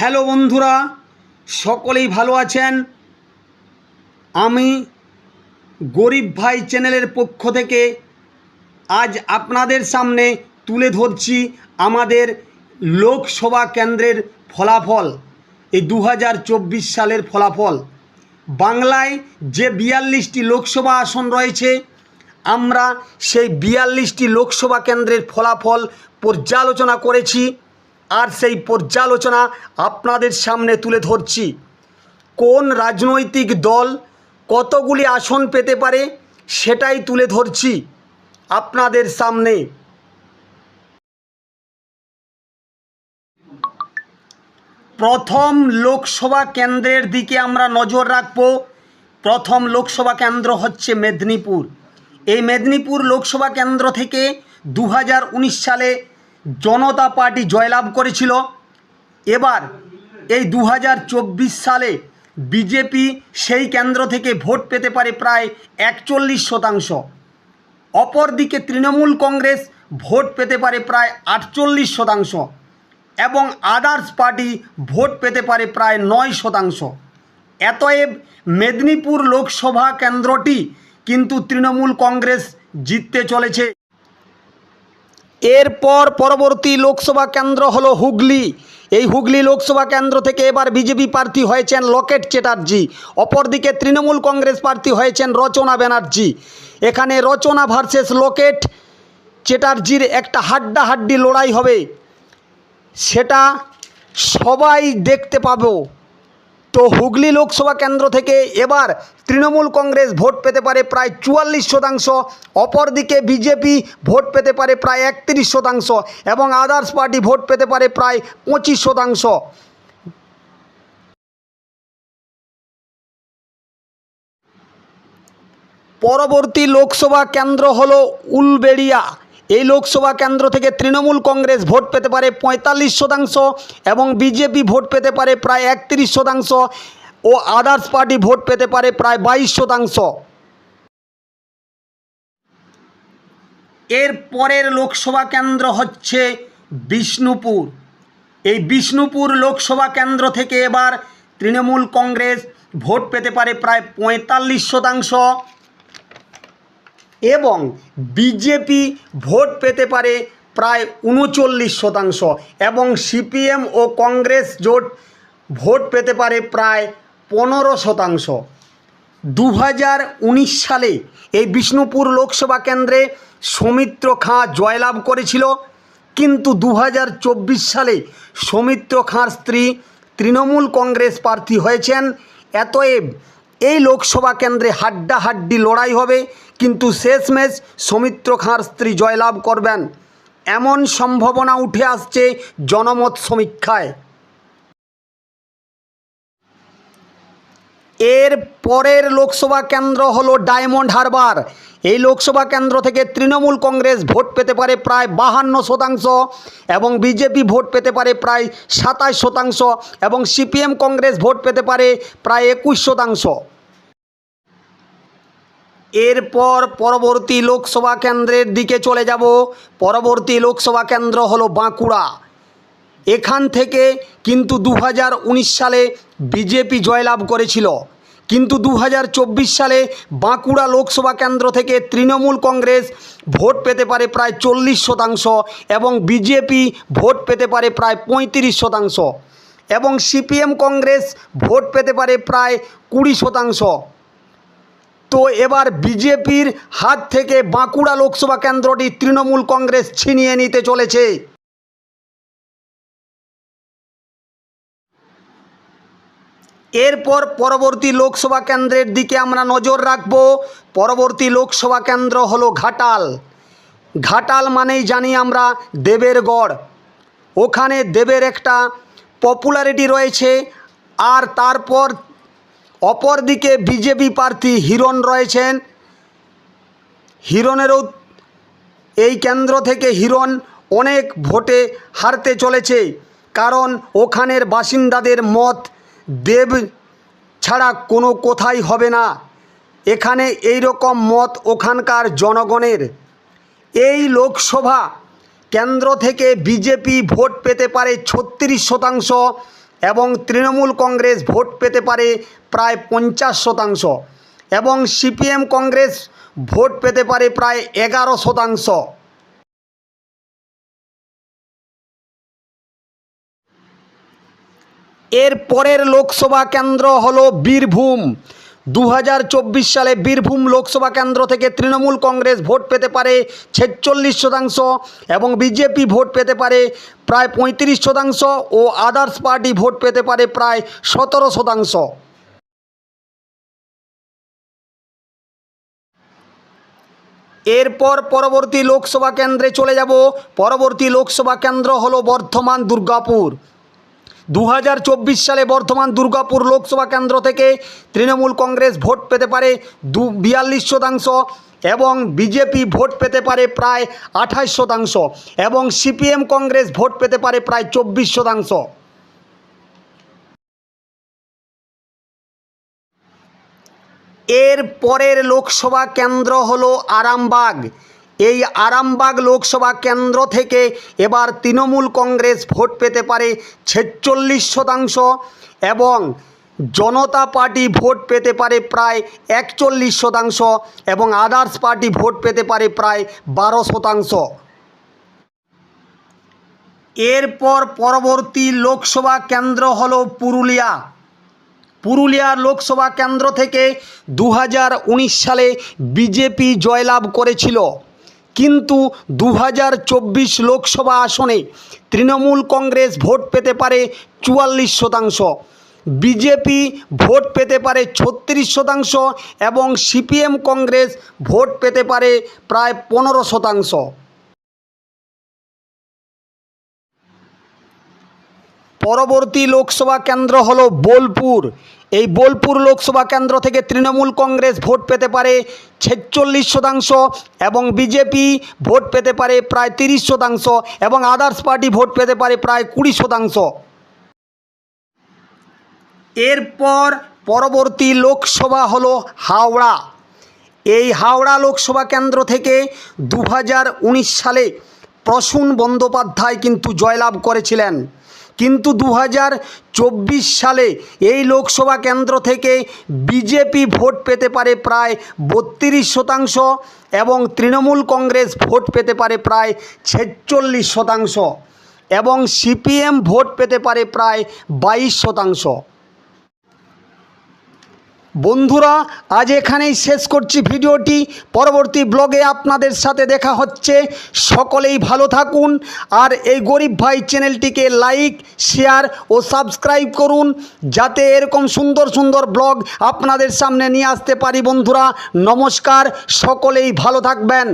Hello বন্ধুরা, সকলেই ভালো আছেন? আমি গরিব ভাই চ্যানেলের পক্ষ থেকে আজ আপনাদের সামনে তুলে ধরছি আমাদের লোকসভা কেন্দ্রের ফলাফল, এই দু হাজার চব্বিশ সালের ফলাফল। বাংলায় যে বিয়াল্লিশটি লোকসভা আসন রয়েছে, আমরা সেই বিয়াল্লিশটি লোকসভা কেন্দ্রের ফলাফল পর্যালোচনা করেছি। আর সেই পর্যালোচনা আপনাদের সামনে তুলে ধরছি। কোন রাজনৈতিক দল কতগুলি আসন পেতে পারে সেটাই তুলে ধরছি আপনাদের সামনে। প্রথম লোকসভা কেন্দ্রের দিকে আমরা নজর রাখব। প্রথম লোকসভা কেন্দ্র হচ্ছে মেদিনীপুর। এই মেদিনীপুর লোকসভা কেন্দ্র থেকে দু হাজার উনিশ সালে জনতা পার্টি জয়লাভ করেছিল। এবার এই দু হাজার চব্বিশ সালে বিজেপি সেই কেন্দ্র থেকে ভোট পেতে পারে প্রায় একচল্লিশ শতাংশ। অপরদিকে তৃণমূল কংগ্রেস ভোট পেতে পারে প্রায় আটচল্লিশ শতাংশ এবং আদার্স পার্টি ভোট পেতে পারে প্রায় নয় শতাংশ। এতএব মেদিনীপুর লোকসভা কেন্দ্রটি কিন্তু তৃণমূল কংগ্রেস জিততে চলেছে। এরপর পরবর্তী লোকসভা কেন্দ্র হলো হুগলি। এই হুগলি লোকসভা কেন্দ্র থেকে এবার বিজেপি প্রার্থী হয়েছেন লকেট চ্যাটার্জি। অপরদিকে তৃণমূল কংগ্রেস প্রার্থী হয়েছেন রচনা ব্যানার্জি। এখানে রচনা ভার্সেস লকেট চ্যাটার্জির একটা হাড্ডাহাড্ডি লড়াই হবে। সেটা সবাই দেখতে পাবো। তো হুগলি লোকসভা কেন্দ্র থেকে এবার তৃণমূল কংগ্রেস ভোট পেতে পারে প্রায় চুয়াল্লিশ শতাংশ, অপরদিকে বিজেপি ভোট পেতে পারে প্রায় একত্রিশ শতাংশ এবং আদার্স পার্টি ভোট পেতে পারে প্রায় পঁচিশ শতাংশ। পরবর্তী লোকসভা কেন্দ্র হলো উলবেড়িয়া। এই লোকসভা কেন্দ্র থেকে তৃণমূল কংগ্রেস ভোট পেতে পারে পঁয়তাল্লিশ শতাংশ এবং বিজেপি ভোট পেতে পারে প্রায় একত্রিশ শতাংশ ও আদার্স পার্টি ভোট পেতে পারে প্রায় বাইশ শতাংশ। এর পরের লোকসভা কেন্দ্র হচ্ছে বিষ্ণুপুর। এই বিষ্ণুপুর লোকসভা কেন্দ্র থেকে এবার তৃণমূল কংগ্রেস ভোট পেতে পারে প্রায় পঁয়তাল্লিশ শতাংশ এবং বিজেপি ভোট পেতে পারে প্রায় উনচল্লিশ শতাংশ এবং সিপিএম ও কংগ্রেস জোট ভোট পেতে পারে প্রায় পনেরো শতাংশ। দু হাজার উনিশ সালে এই বিষ্ণুপুর লোকসভা কেন্দ্রে সৌমিত্র খাঁ জয়লাভ করেছিল, কিন্তু দু হাজার চব্বিশ সালে সৌমিত্র খাঁর স্ত্রী তৃণমূল কংগ্রেস প্রার্থী হয়েছেন। এতএব এই লোকসভা কেন্দ্রে হাড্ডাহাড্ডি লড়াই হবে কিন্তু শেষমেশ সৌমিত্র খাঁর স্ত্রী জয়লাভ করবেন। এমন সম্ভাবনা উঠে আসছে জনমত সমীক্ষায়। এর পরের লোকসভা কেন্দ্র হলো ডায়মন্ড হারবার। এই লোকসভা কেন্দ্র থেকে তৃণমূল কংগ্রেস ভোট পেতে পারে প্রায় বাহান্ন শতাংশ এবং বিজেপি ভোট পেতে পারে প্রায় সাতাশ শতাংশ এবং সিপিএম কংগ্রেস ভোট পেতে পারে প্রায় একুশ শতাংশ। এরপর পরবর্তী লোকসভা কেন্দ্রের দিকে চলে যাব। পরবর্তী লোকসভা কেন্দ্র হলো বাঁকুড়া। এখান থেকে কিন্তু দু হাজার উনিশ সালে বিজেপি জয়লাভ করেছিল। কিন্তু দু হাজার চব্বিশ সালে বাঁকুড়া লোকসভা কেন্দ্র থেকে তৃণমূল কংগ্রেস ভোট পেতে পারে প্রায় চল্লিশ শতাংশ এবং বিজেপি ভোট পেতে পারে প্রায় পঁয়ত্রিশ শতাংশ এবং সিপিএম কংগ্রেস ভোট পেতে পারে প্রায় কুড়ি শতাংশ। তো এবার বিজেপির হাত থেকে বাঁকুড়া লোকসভা কেন্দ্রটি তৃণমূল কংগ্রেস ছিনিয়ে নিতে চলেছে। এরপর পরবর্তী লোকসভা কেন্দ্রের দিকে আমরা নজর রাখব। পরবর্তী লোকসভা কেন্দ্র হলো ঘাটাল। ঘাটাল মানেই জানি আমরা দেবের গড় ওখানে দেবের একটা পপুলারিটি রয়েছে। আর তারপর অপরদিকে বিজেপি প্রার্থী হিরণ রয়েছেন। হিরণেরও এই কেন্দ্র থেকে হিরণ অনেক ভোটে হারতে চলেছে। কারণ ওখানের বাসিন্দাদের মত, দেব ছাড়া কোনো কোথাই হবে না। এখানে এই রকম মত ওখানকার জনগণের। এই লোকসভা কেন্দ্র থেকে বিজেপি ভোট পেতে পারে ছত্রিশ শতাংশ। এবং তৃণমূল কংগ্রেস ভোট পেতে পারে প্রায় পঞ্চাশ শতাংশ এবং সিপিএম কংগ্রেস ভোট পেতে পারে প্রায় এগারো শতাংশ। এর পরের লোকসভা কেন্দ্র হল বীরভূম। দু হাজার চব্বিশ সালে বীরভূম লোকসভা কেন্দ্র থেকে তৃণমূল কংগ্রেস ভোট পেতে পারে ছেচল্লিশ শতাংশ এবং বিজেপি ভোট পেতে পারে প্রায় পঁয়ত্রিশ শতাংশ ও আদার্স পার্টি ভোট পেতে পারে প্রায় সতেরো শতাংশ। এরপর পরবর্তী লোকসভা কেন্দ্রে চলে যাব। পরবর্তী লোকসভা কেন্দ্র হলো বর্ধমান দুর্গাপুর। দু হাজার চব্বিশ সালে বর্ধমান দুর্গাপুর লোকসভা কেন্দ্র থেকে তৃণমূল কংগ্রেস ভোট পেতে পারে দু বিয়াল্লিশ শতাংশ এবং বিজেপি ভোট পেতে পারে প্রায় আঠাশ শতাংশ এবং সিপিএম কংগ্রেস ভোট পেতে পারে প্রায় চব্বিশ শতাংশ। এর পরের লোকসভা কেন্দ্র হলো আরামবাগ। এই আরামবাগ লোকসভা কেন্দ্র থেকে এবার তৃণমূল কংগ্রেস ভোট পেতে পারে ছেচল্লিশ শতাংশ এবং জনতা পার্টি ভোট পেতে পারে প্রায় একচল্লিশ শতাংশ এবং আদার্স পার্টি ভোট পেতে পারে প্রায় বারো শতাংশ। এরপর পরবর্তী লোকসভা কেন্দ্র হল পুরুলিয়া। পুরুলিয়ার লোকসভা কেন্দ্র থেকে দু হাজার উনিশ সালে বিজেপি জয়লাভ করেছিল। কিন্তু দু হাজার চব্বিশ লোকসভা আসনে তৃণমূল কংগ্রেস ভোট পেতে পারে চুয়াল্লিশ শতাংশ, বিজেপি ভোট পেতে পারে ছত্রিশ শতাংশ এবং সিপিএম কংগ্রেস ভোট পেতে পারে প্রায় পনেরো শতাংশ। পরবর্তী লোকসভা কেন্দ্র হল বোলপুর। এই বোলপুর লোকসভা কেন্দ্র থেকে তৃণমূল কংগ্রেস ভোট পেতে পারে ছেচল্লিশ শতাংশ এবং বিজেপি ভোট পেতে পারে প্রায় তিরিশ শতাংশ এবং আদার্স পার্টি ভোট পেতে পারে প্রায় কুড়ি শতাংশ। এরপর পরবর্তী লোকসভা হলো হাওড়া। এই হাওড়া লোকসভা কেন্দ্র থেকে দু হাজার উনিশ সালে প্রসূন বন্দ্যোপাধ্যায় কিন্তু জয়লাভ করেছিলেন। কিন্তু দু হাজার চব্বিশ সালে এই লোকসভা কেন্দ্র থেকে বিজেপি ভোট পেতে পারে প্রায় বত্রিশ শতাংশ এবং তৃণমূল কংগ্রেস ভোট পেতে পারে প্রায় ছেচল্লিশ শতাংশ এবং সিপিএম ভোট পেতে পারে প্রায় বাইশ শতাংশ। বন্ধুরা, আজ এখানেই শেষ করছি ভিডিওটি। পরবর্তী ব্লগে আপনাদের সাথে দেখা হচ্ছে। সকলেই ভালো থাকুন। আর এই গরিব ভাই চ্যানেলটিকে লাইক শেয়ার ও সাবস্ক্রাইব করুন। যাতে এরকম সুন্দর সুন্দর ব্লগ আপনাদের সামনে নিয়ে আসতে পারি বন্ধুরা। নমস্কার, সকলেই ভালো থাকবেন।